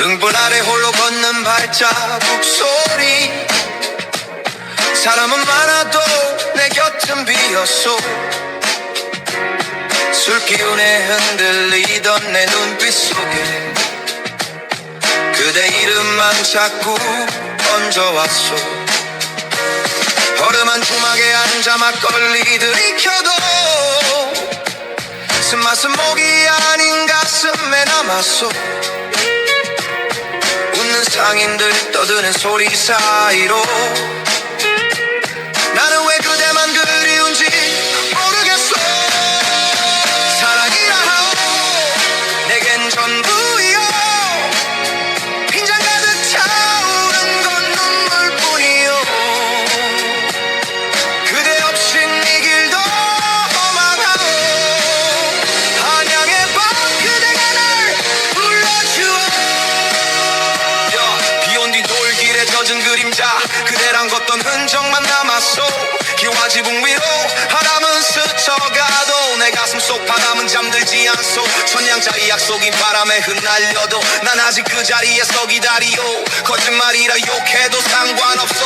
아래 홀로 걷는 발자국 소리. 사람은 많아도 내 곁은 비었소. 술 기운에 흔들리던 내 눈빛 속에 그대 이름만 자꾸 얹어왔소. 허름한 주막에 앉아 막걸리 들이켜도 쓴맛은 목이 아닌 가슴에 남았소 상인들 떠드는 소리 사이로 젖은 그림자 그대랑 걷던 흔적만 남았소. 기와 지붕 위로 바람은 스쳐가도 내 가슴 속 바람은 잠들지 않소. 천냥자리 약속이 바람에 흩날려도 난 아직 그 자리에 서 기다리오. 거짓말이라 욕해도 상관없어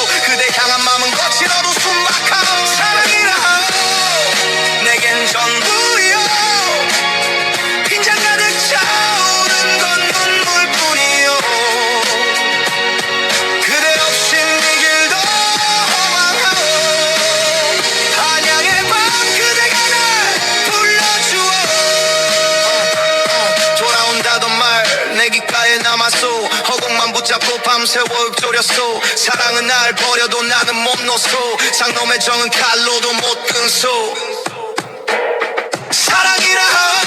밤새워 읊조렸소 사랑은 날 버려도 나는 못 놓소 상놈의 정은 칼로도 못 끊소. 사랑이라 하오